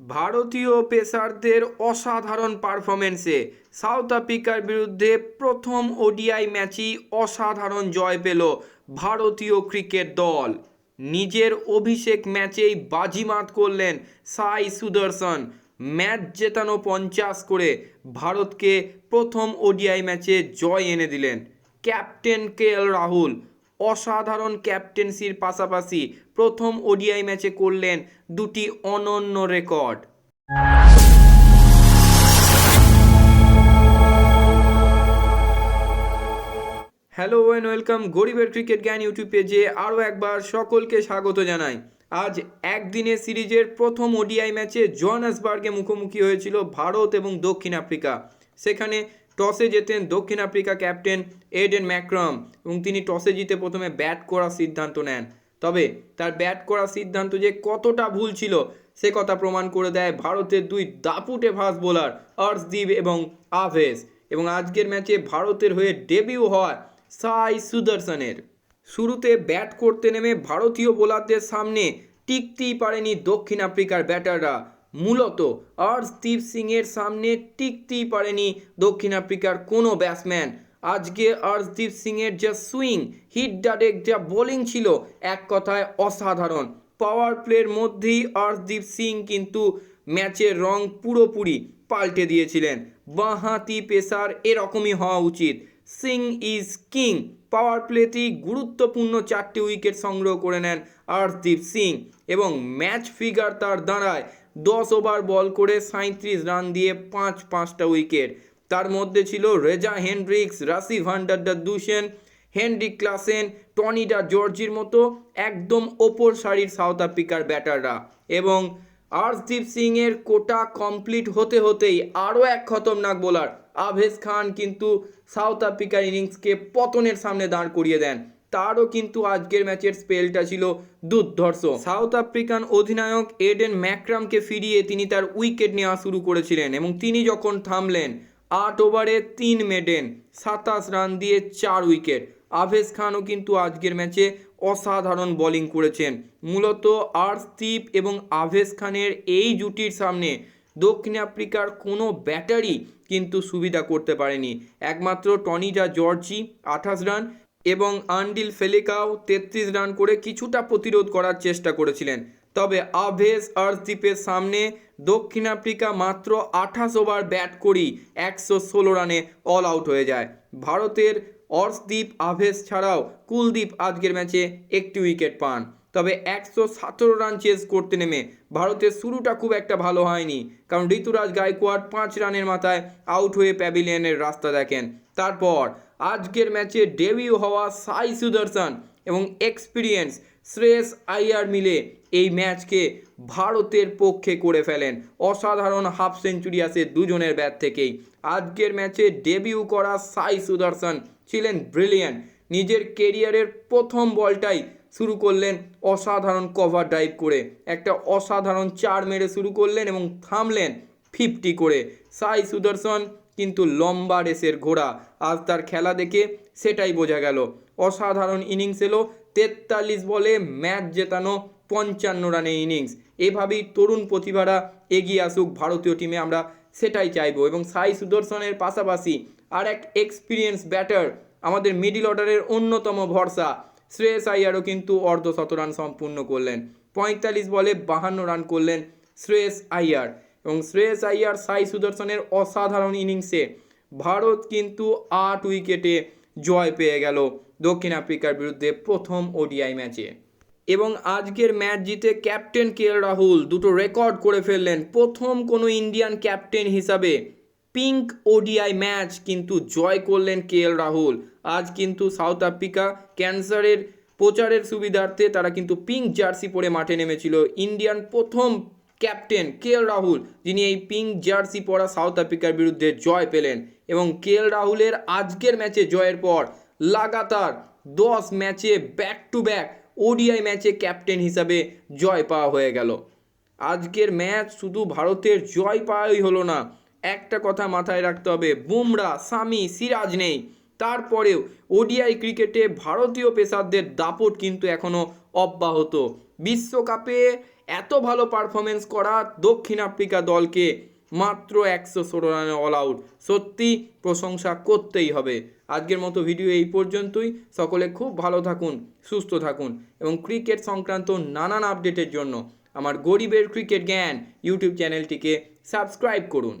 ভারতীয় পেসারদের অসাধারণ পারফরমেন্সে সাউথ আফ্রিকার বিরুদ্ধে প্রথম ওডিআই ম্যাচই অসাধারণ জয় পেল ভারতীয় ক্রিকেট দল। নিজের অভিষেক ম্যাচেই বাজিমাত করলেন সাই সুদর্শন। ম্যাচ জেতানো পঞ্চাশ করে ভারতকে প্রথম ওডিআই ম্যাচে জয় এনে দিলেন। ক্যাপ্টেন কে এল রাহুল অসাধারণ ক্যাপ্টেন্সির পাশাপাশি প্রথম ওডিআই ম্যাচে করলেন দুটি অনন্য রেকর্ড। হ্যালো ওয়েন ওয়েলকাম গরিবের ক্রিকেট জ্ঞান ইউটিউব পেজে আরও একবার সকলকে স্বাগত জানাই। আজ একদিনের সিরিজের প্রথম ওডিআই ম্যাচে জোহান্সবার্গে মুখোমুখি হয়েছিল ভারত এবং দক্ষিণ আফ্রিকা। সেখানে টসে জেতেন দক্ষিণ আফ্রিকা ক্যাপ্টেন এডেন ম্যাক্রম এবং তিনি টসে জিতে প্রথমে ব্যাট করার সিদ্ধান্ত নেন। তবে তার ব্যাট করার সিদ্ধান্ত যে কতটা ভুল ছিল, সে কথা প্রমাণ করে দেয় ভারতের দুই দাপুটে ফাস্ট বোলার অর্শদীপ এবং আভেস। এবং আজকের ম্যাচে ভারতের হয়ে ডেবিউ হয় সাই সুদর্শনের। শুরুতে ব্যাট করতে নেমে ভারতীয় বোলারদের সামনে টিকতেই পারেনি দক্ষিণ আফ্রিকার ব্যাটাররা। মূলত অর্শদীপ সিংয়ের সামনে টিকতেই পারেনি দক্ষিণ আফ্রিকার কোনো ব্যাটসম্যান। আজকে অর্শদীপ সিংয়ের যা সুইং, হিট ডাডেক যা বোলিং ছিল, এক কথায় অসাধারণ। পাওয়ার প্লের মধ্যেই অর্শদীপ সিং কিন্তু ম্যাচের রং পুরোপুরি পাল্টে দিয়েছিলেন। বাঁহাতি পেসার এরকমই হওয়া উচিত। Singh is king. পাওয়ার প্লেতেই গুরুত্বপূর্ণ চারটি উইকেট সংগ্রহ করে নেন অর্শদীপ সিং এবং ম্যাচ ফিগার তার দাঁড়ায় দশ ওভার বল করে সাঁত্রিশ রান দিয়ে পাঁচ পাঁচটা উইকেট। তার মধ্যে ছিল Reza Hendricks Rassie van der Dussen Heinrich Klaasen Tony de জর্জির মতো একদম ওপর সারির সাউথ আফ্রিকার ব্যাটাররা এবং আর্শদীপ সিং এর কোটা কমপ্লিট হতে হতেই আরও এক খতরনাক বোলার আভেজ খান কিন্তু সাউথ আফ্রিকার ইনিংসকে পতনের সামনে দাঁড় করিয়ে দেন। তারও কিন্তু আজকের ম্যাচের স্পেলটা ছিল দুর্ধর্ষ। সাউথ আফ্রিকান অধিনায়ক এডেন ম্যাক্রামকে ফিরিয়ে তিনি তার উইকেট নেওয়া শুরু করেছিলেন এবং তিনি যখন থামলেন, আট ওভারে তিন মেডেন, সাতাশ রান দিয়ে চার উইকেট। আভেজ খানও কিন্তু আজকের ম্যাচে অসাধারণ বোলিং করেছেন। মূলত আর্শদীপ এবং আভেজ খানের এই জুটির সামনে দক্ষিণ আফ্রিকার কোনো ব্যাটারি কিন্তু সুবিধা করতে পারেনি। একমাত্র টনিজা জর্জি, আঠাশ রান এবং আন্ডিল ফেলিকাও তেত্রিশ রান করে কিছুটা প্রতিরোধ করার চেষ্টা করেছিলেন। তবে আভেজ আর্শদীপের সামনে দক্ষিণ আফ্রিকা মাত্র আঠাশ ওভার ব্যাট করি একশো ষোলো রানে অল আউট হয়ে যায়। ভারতের অর্শদীপ আভেজ ছাড়াও কুলদীপ আজকের ম্যাচে একটি উইকেট পান। তবে একশো সতেরো রান চেস করতে নেমে ভারতের শুরুটা খুব একটা ভালো হয়নি, কারণ ঋতুরাজ গায়কোয়াড় পাঁচ রানের মাথায় আউট হয়ে প্যাভিলিয়নের রাস্তা দেখেন। তারপর আজকের ম্যাচে ডেবিউ হওয়া সাই সুদর্শন এবং এক্সপিরিয়েন্স শ্রেয়স আইয়ার মিলে এই ম্যাচকে ভারতের পক্ষে করে ফেলেন। অসাধারণ হাফ সেঞ্চুরি আসে দুজনের ব্যাট থেকেই। আজকের ম্যাচে ডেবিউ করা সাই সুদর্শন ছিলেন ব্রিলিয়ান্ট। নিজের কেরিয়ারের প্রথম বলটাই শুরু করলেন অসাধারণ কভার ড্রাইভ করে। একটা অসাধারণ চার মেরে শুরু করলেন এবং থামলেন ফিফটি করে। সাই সুদর্শন কিন্তু লম্বা রেসের ঘোড়া। আজ তার খেলা দেখে সেটাই বোঝা গেল। অসাধারণ ইনিংস এলো তেতাল্লিশ বলে ম্যাচ জেতানো পঞ্চান্ন রানের ইনিংস। এভাবেই তরুণ প্রতিভারা এগিয়ে আসুক ভারতীয় টিমে, আমরা সেটাই চাইব। এবং সাই সুদর্শনের পাশাপাশি আর এক এক্সপিরিয়েন্স ব্যাটার আমাদের মিডিল অর্ডারের অন্যতম ভরসা, শ্রেয়স আইয়ারও কিন্তু অর্ধশত রান সম্পূর্ণ করলেন। পঁয়তাল্লিশ বলে বাহান্ন রান করলেন শ্রেয়স আইয়ার। এবং শ্রেয়স আইয়ার সাই সুদর্শনের অসাধারণ ইনিংসে ভারত কিন্তু আট উইকেটে জয় পেয়ে গেল দক্ষিণ আফ্রিকার বিরুদ্ধে প্রথম ওডিআই ম্যাচে। এবং আজকের ম্যাচ জিতে ক্যাপ্টেন কে রাহুল দুটো রেকর্ড করে ফেললেন প্রথম কোনো ইন্ডিয়ান ক্যাপ্টেন হিসাবে। পিঙ্ক ওডিআই ম্যাচ কিন্তু জয় করলেন কে এল রাহুল। আজ কিন্তু সাউথ আফ্রিকা ক্যান্সারের প্রচারের সুবিধার্থে তারা কিন্তু পিঙ্ক জার্সি পরে মাঠে নেমেছিল। ইন্ডিয়ান প্রথম ক্যাপ্টেন কে এল রাহুল, যিনি এই পিঙ্ক জার্সি পরা সাউথ আফ্রিকার বিরুদ্ধে জয় পেলেন এবং কে এল রাহুলের আজকের ম্যাচে জয়ের পর লাগাতার দশ ম্যাচে ব্যাক টু ব্যাক ওডিআই ম্যাচে ক্যাপ্টেন হিসাবে জয় পাওয়া হয়ে গেল। আজকের ম্যাচ শুধু ভারতের জয় পাওয়াই হলো না, একটা কথা মাথায় রাখতে হবে, বুমরা, সামি, সিরাজ নেই। তারপরেও ওডিআই ক্রিকেটে ভারতীয় পেসারদের দাপট কিন্তু এখনও অব্যাহত। বিশ্বকাপে এত ভালো পারফরমেন্স করা দক্ষিণ আফ্রিকা দলকে মাত্র একশো ষোলো রানে অল আউট সত্যি প্রশংসা করতেই হবে। আজকের মতো ভিডিও এই পর্যন্তই। সকলে খুব ভালো থাকুন, সুস্থ থাকুন এবং ক্রিকেট সংক্রান্ত নানান আপডেটের জন্য আমার গরিবের ক্রিকেট জ্ঞান ইউটিউব চ্যানেলটিকে সাবস্ক্রাইব করুন।